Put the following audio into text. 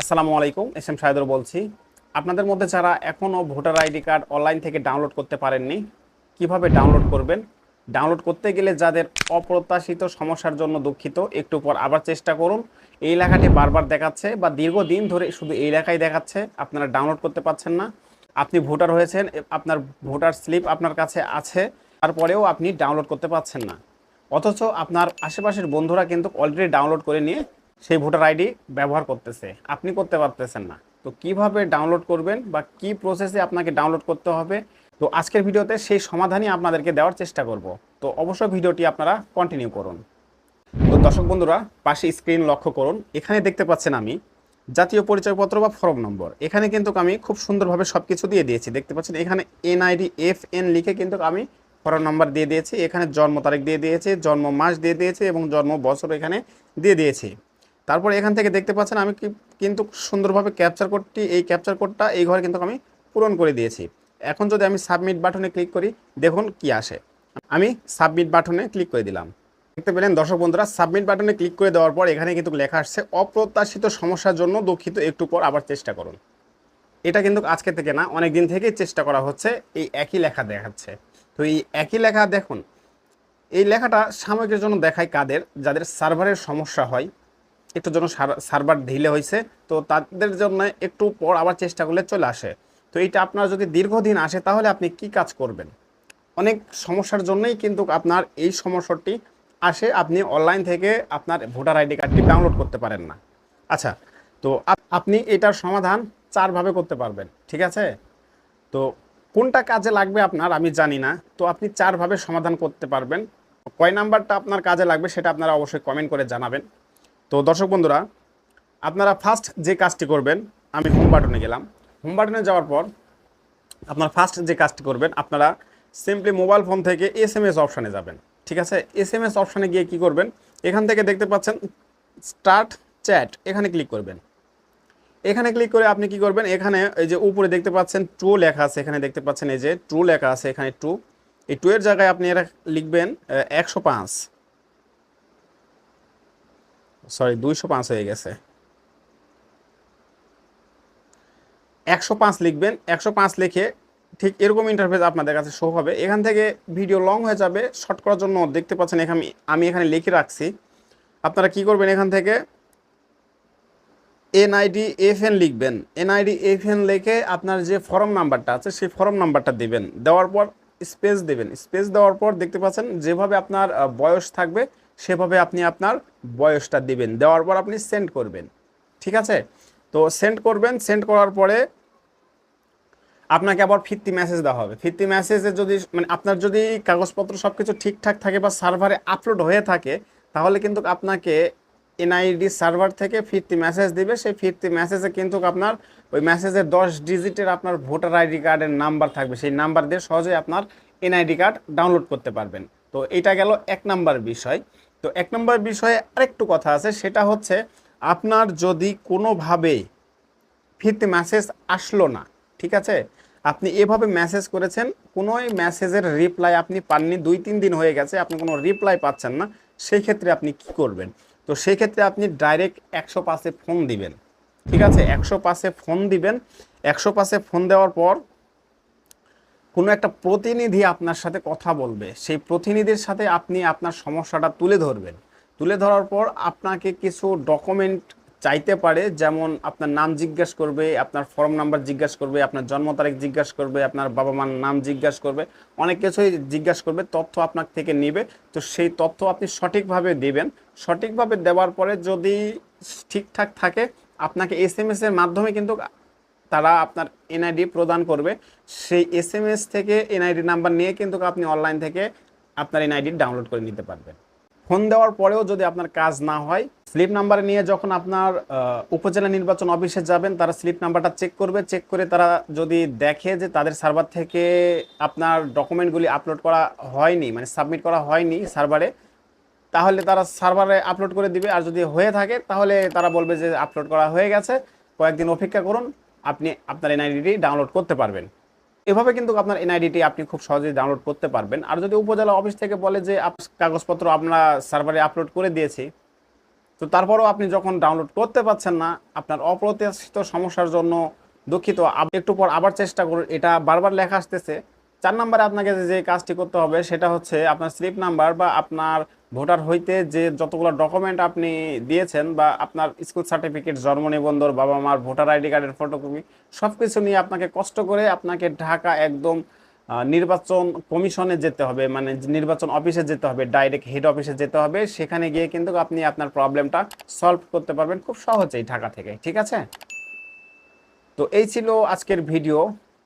আসসালামু আলাইকুম, S M শাহেদুর বলছি। আপনাদের মধ্যে যারা এখনও ভোটার আইডি কার্ড অনলাইন থেকে ডাউনলোড করতে পারেননি, কীভাবে ডাউনলোড করবেন? ডাউনলোড করতে গেলে যাদের অপ্রত্যাশিত সমস্যার জন্য দুঃখিত, একটু পর আবার চেষ্টা করুন। এই লেখাটি বারবার দেখাচ্ছে বা দীর্ঘদিন ধরে শুধু এই লেখাই দেখাচ্ছে, আপনারা ডাউনলোড করতে পারছেন না। আপনি ভোটার হয়েছেন আপনার ভোটার স্লিপ আপনার কাছে আছে, তারপরেও আপনি ডাউনলোড করতে পারছেন না। অথচ আপনার আশেপাশের বন্ধুরা কিন্তু অলরেডি ডাউনলোড করে নিয়ে সেই ভোটার আইডি ব্যবহার করতেছে। আপনি করতে পারতেছেন না। তো কীভাবে ডাউনলোড করবেন বা কি প্রসেসে আপনাকে ডাউনলোড করতে হবে? তো আজকের ভিডিওতে সেই সমাধানই আপনাদেরকে দেওয়ার চেষ্টা করব। তো অবশ্যই ভিডিওটি আপনারা কন্টিনিউ করুন। তো দর্শক বন্ধুরা, পাশে স্ক্রিন লক্ষ্য করুন। এখানে দেখতে পাচ্ছেন আমি জাতীয় পরিচয়পত্র বা ফর্ম নম্বর এখানে কিন্তু আমি খুব সুন্দরভাবে সব কিছু দিয়ে দিয়েছি। দেখতে পাচ্ছেন, এখানে এনআইডি এফ এন লিখে কিন্তু আমি ফর্ম নম্বর দিয়ে দিয়েছি। এখানে জন্ম তারিখ দিয়ে দিয়েছে, জন্ম মাস দিয়ে দিয়েছে এবং জন্ম বছর এখানে দিয়ে দিয়েছি। তারপর এখান থেকে দেখতে পাচ্ছেন আমি কিন্তু সুন্দরভাবে ক্যাপচার কোডটি এই ক্যাপচার কোডটা এই ঘরে কিন্তু আমি পূরণ করে দিয়েছি। এখন যদি আমি সাবমিট বাটনে ক্লিক করি, দেখুন কি আসে। আমি সাবমিট বাটনে ক্লিক করে দিলাম। দেখতে পেলেন দর্শক বন্ধুরা সাবমিট বাটনে ক্লিক করে দেওয়ার পর এখানে কিন্তু লেখা আসছে, অপ্রত্যাশিত সমস্যার জন্য দুঃখিত, একটু পর আবার চেষ্টা করুন। এটা কিন্তু আজকে থেকে না অনেক দিন থেকেই চেষ্টা করা হচ্ছে, এই একই লেখা দেখাচ্ছে। তো এই একই লেখা দেখুন, এই লেখাটা সাময়িকের জন্য দেখায় কাদের? যাদের সার্ভারের সমস্যা হয় একটু জন্য সার্ভার ঢিলে হয়েছে তো তাদের জন্য একটু পর আবার চেষ্টা করলে চলে আসে। তো এইটা আপনার যদি দীর্ঘদিন আসে, তাহলে আপনি কি কাজ করবেন? অনেক সমস্যার জন্যই কিন্তু আপনার এই সমস্যাটি আসে, আপনি অনলাইন থেকে আপনার ভোটার আইডি কার্ডটি ডাউনলোড করতে পারেন না। আচ্ছা তো আপনি এটার সমাধান চারভাবে করতে পারবেন, ঠিক আছে? তো কোনটা কাজে লাগবে আপনার আমি জানি না, তো আপনি চারভাবে সমাধান করতে পারবেন। কয় নাম্বারটা আপনার কাজে লাগবে সেটা আপনারা অবশ্যই কমেন্ট করে জানাবেন। তো দর্শক বন্ধুরা, আপনারা ফার্স্ট যে কাজটি করবেন, আমি হোম বাটনে গেলাম। হোম বাটনে যাওয়ার পর আপনার ফার্স্ট যে কাজটি করবেন, আপনারা সিম্পলি মোবাইল ফোন থেকে এস এম এস অপশানে যাবেন, ঠিক আছে? এস এম এস অপশানে গিয়ে কি করবেন? এখান থেকে দেখতে পাচ্ছেন স্টার্ট চ্যাট এখানে ক্লিক করবেন। এখানে ক্লিক করে আপনি কি করবেন? এখানে এই যে উপরে দেখতে পাচ্ছেন ট্রু লেখা আছে, এখানে দেখতে পাচ্ছেন এই যে ট্রু লেখা আছে, এখানে ট্রু এই টু এর জায়গায় আপনি এরা লিখবেন একশো পাঁচ। সরি, দুইশো পাঁচ হয়ে গেছে। একশো পাঁচ লিখবেন, একশো পাঁচ লিখে ঠিক এরকম ইন্টারফেস আপনাদের কাছে শো হবে। এখান থেকে ভিডিও লং হয়ে যাবে শর্ট করার জন্য দেখতে পাচ্ছেন এখানে আমি এখানে লিখে রাখছি। আপনারা কি করবেন এখান থেকে? এনআইডি এফ এন লিখবেন। এনআইডি এফ এন লিখে আপনার যে ফর্ম নাম্বারটা আছে, সেই ফর্ম নাম্বারটা দিবেন। দেওয়ার পর স্পেস দেবেন। স্পেস দেওয়ার পর দেখতে পাচ্ছেন যেভাবে আপনার বয়স থাকবে সেভাবে আপনি আপনার বয়সটা দিবেন। দেওয়ার পর আপনি সেন্ড করবেন। ঠিক আছে? তো সেন্ড করবেন সেন্ড করার পরে আপনাকে আবার ফিরতি মেসেজ দেওয়া হবে। ফিরতি মেসেজে যদি মানে আপনার যদি কাগজপত্র সব কিছু ঠিকঠাক থাকে বা সার্ভারে আপলোড হয়ে থাকে, তাহলে কিন্তু আপনাকে এনআইডি সার্ভার থেকে ফিরতি মেসেজ দিবে। সেই ফিরতি মেসেজে কিন্তু আপনার ওই মেসেজের দশ ডিজিটের আপনার ভোটার আইডি কার্ডের নাম্বার থাকবে। সেই নাম্বার দিয়ে সহজেই আপনার এনআইডি কার্ড ডাউনলোড করতে পারবেন। তো এটা গেল এক নাম্বার বিষয়। তো এক নম্বর বিষয়ে আরেকটু কথা আছে, সেটা হচ্ছে আপনার যদি কোনোভাবে ফিরতি মেসেজ আসলো না, ঠিক আছে? আপনি এভাবে মেসেজ করেছেন কোনো মেসেজের রিপ্লাই আপনি পাননি, দুই তিন দিন হয়ে গেছে, আপনি কোনো রিপ্লাই পাচ্ছেন না সেই ক্ষেত্রে আপনি কি করবেন? তো সেই ক্ষেত্রে আপনি ডাইরেক্ট একশো পাশে ফোন দিবেন, ঠিক আছে? একশো পাশে ফোন দিবেন, একশো পাশে ফোন দেওয়ার পর কোনো একটা প্রতিনিধি আপনার সাথে কথা বলবে, সেই প্রতিনিধির সাথে আপনি আপনার সমস্যাটা তুলে ধরবেন। তুলে ধরার পর আপনাকে কিছু ডকুমেন্ট চাইতে পারে, যেমন আপনার নাম জিজ্ঞাসা করবে, আপনার ফর্ম নাম্বার জিজ্ঞাসা করবে, আপনার জন্ম তারিখ জিজ্ঞাসা করবে, আপনার বাবা মার নাম জিজ্ঞাসা করবে, অনেক কিছুই জিজ্ঞাসা করবে, তথ্য আপনার থেকে নেবে। তো সেই তথ্য আপনি সঠিকভাবে দেবেন। সঠিকভাবে দেওয়ার পরে যদি ঠিকঠাক থাকে, আপনাকে এস এম এস এর মাধ্যমে কিন্তু তারা আপনার এনআইডি প্রদান করবে। সেই এস এম এস থেকে এনআইডি নাম্বার নিয়ে কিন্তু আপনি অনলাইন থেকে আপনার এনআইডি ডাউনলোড করে নিতে পারবেন। ফোন দেওয়ার পরেও যদি আপনার কাজ না হয় স্লিপ নাম্বার নিয়ে যখন আপনার উপজেলা নির্বাচন অফিসে যাবেন, তারা স্লিপ নাম্বারটা চেক করবে। চেক করে তারা যদি দেখে যে তাদের সার্ভার থেকে আপনার ডকুমেন্টগুলি আপলোড করা হয়নি মানে সাবমিট করা হয়নি সার্ভারে তাহলে তারা সার্ভারে আপলোড করে দিবে। আর যদি হয়ে থাকে, তাহলে তারা বলবে যে আপলোড করা হয়ে গেছে। কয়েকদিন অপেক্ষা করুন। আপনি আপনার এনআইডিটি ডাউনলোড করতে পারবেন। এভাবে কিন্তু আপনার এনআইডিটি আপনি খুব সহজেই ডাউনলোড করতে পারবেন। আর যদি উপজেলা অফিস থেকে বলে যে কাগজপত্র আমরা সার্ভারে আপলোড করে দিয়েছি। তো তারপরেও আপনি যখন ডাউনলোড করতে পারছেন না, আপনার অপ্রত্যাশিত সমস্যার জন্য দুঃখিত। একটু পর আবার চেষ্টা করুন। এটা বারবার লেখা আসতেছে। চার নাম্বারে আপনাকে যে কাজটি করতে হবে, সেটা হচ্ছে আপনার স্লিপ নাম্বার বা আপনার ভোটার হইতে যে যতগুলো ডকুমেন্ট আপনি দিয়েছেন বা আপনার স্কুল সার্টিফিকেট জন্ম নিবন্ধন বাবা মার ভোটার আইডি কার্ডের ফটোকপি সব কিছু নিয়ে আপনাকে কষ্ট করে আপনাকে ঢাকা একদম নির্বাচন কমিশনে যেতে হবে মানে নির্বাচন অফিসে যেতে হবে ডাইরেক্ট হেড অফিসে যেতে হবে, সেখানে গিয়ে কিন্তু আপনি আপনার প্রবলেমটা সলভ করতে পারবেন খুব সহজেই ঢাকা থেকে, ঠিক আছে? তো এই ছিল আজকের ভিডিও